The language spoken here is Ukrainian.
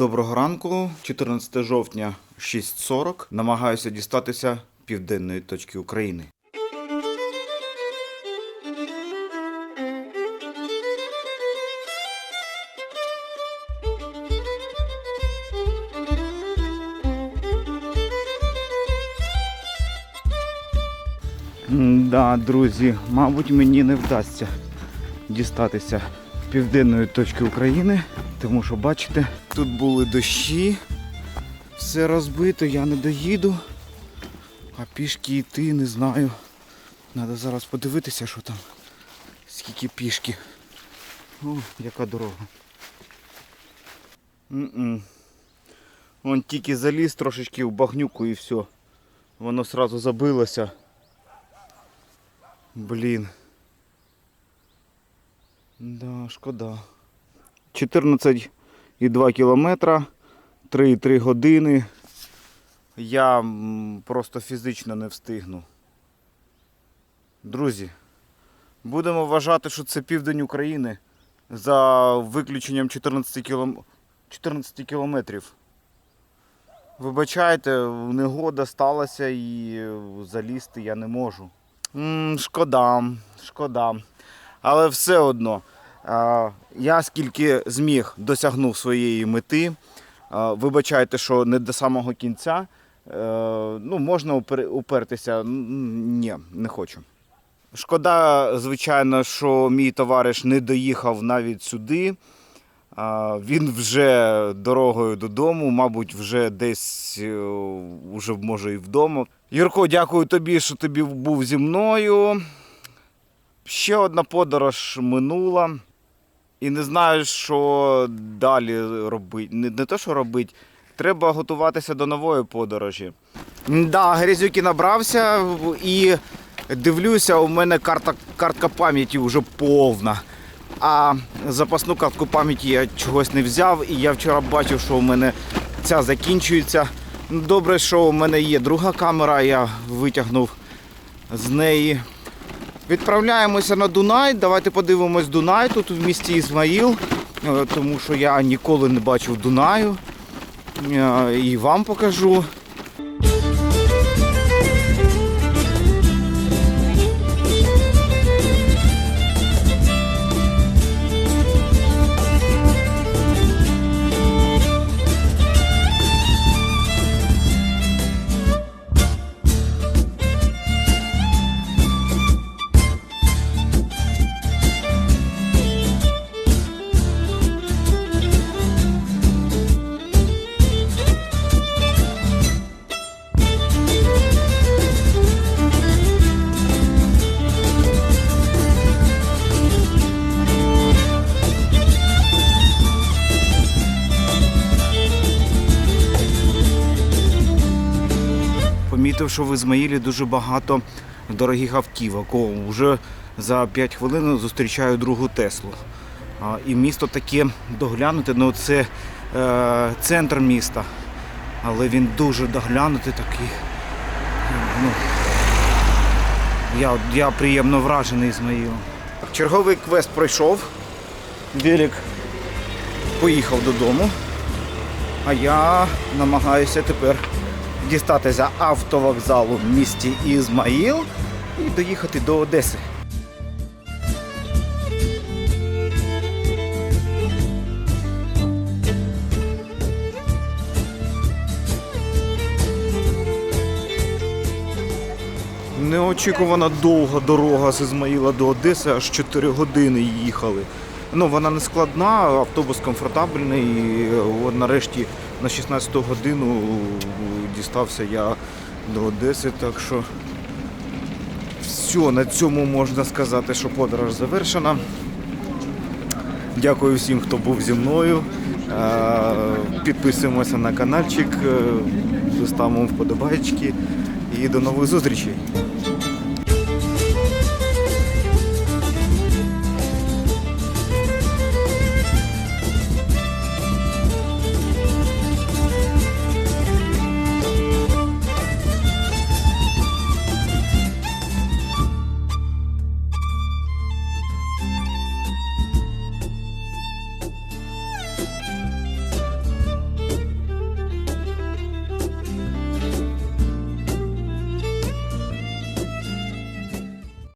Доброго ранку, 14 жовтня, 6.40. Намагаюся дістатися південної точки України. Да, друзі, мабуть, мені не вдасться дістатися південної точки України, тому що бачите, тут були дощі, все розбито, я не доїду, а пішки йти не знаю. Треба зараз подивитися, що там, скільки пішки. О, яка дорога. М-м. Вон тільки заліз трошечки в багнюку і все. Воно одразу забилося. Блін. Да, шкода. 14,2 кілометра, 3,3 години. Я просто фізично не встигну. Друзі, будемо вважати, що це південь України за виключенням 14, кілом... 14 кілометрів. Вибачайте, негода сталася і залізти я не можу. М, шкода, шкода. Але все одно, я скільки зміг досягнув своєї мети. Вибачайте, що не до самого кінця. Е, Ну, можна упертися. Ні, не хочу. Шкода, звичайно, що мій товариш не доїхав навіть сюди. Він вже дорогою додому, мабуть, вже десь е, уже може і вдома. Юрко, дякую тобі, що тобі був зі мною. Ще одна подорож минула. І не знаю, що далі робити. Не, не те, що робити, треба готуватися до нової подорожі. Да, грязюки набрався і дивлюся, у мене карта, картка пам'яті вже повна. А запасну картку пам'яті я чогось не взяв, і я вчора бачив, що у мене ця закінчується. Добре, що у мене є друга камера, я витягнув з неї. Відправляємося на Дунай. Давайте подивимось Дунай тут в місті Ізмаїл, е, тому що я ніколи не бачив Дунаю. Е, І вам покажу. Помітив, що в Ізмаїлі дуже багато дорогих автівок. О, вже за 5 хвилин зустрічаю другу Теслу. А, І місто таке доглянуте, ну це е, центр міста. Але він дуже доглянутий такий. Ну, я, я приємно вражений Ізмаїлом. Черговий квест пройшов. Велик поїхав додому. А я намагаюся тепер дістатися автовокзалу в місті Ізмаїл і доїхати до Одеси. Неочікувана довга дорога з Ізмаїла до Одеси, аж 4 години їхали. Ну, вона не складна, автобус комфортабельний. І от нарешті на 16 годину дістався я до Одеси, так що все, на цьому можна сказати, що подорож завершена. Дякую всім, хто був зі мною. Е, Підписуємося на каналчик, е, ставимо вподобайки і до нових зустрічей.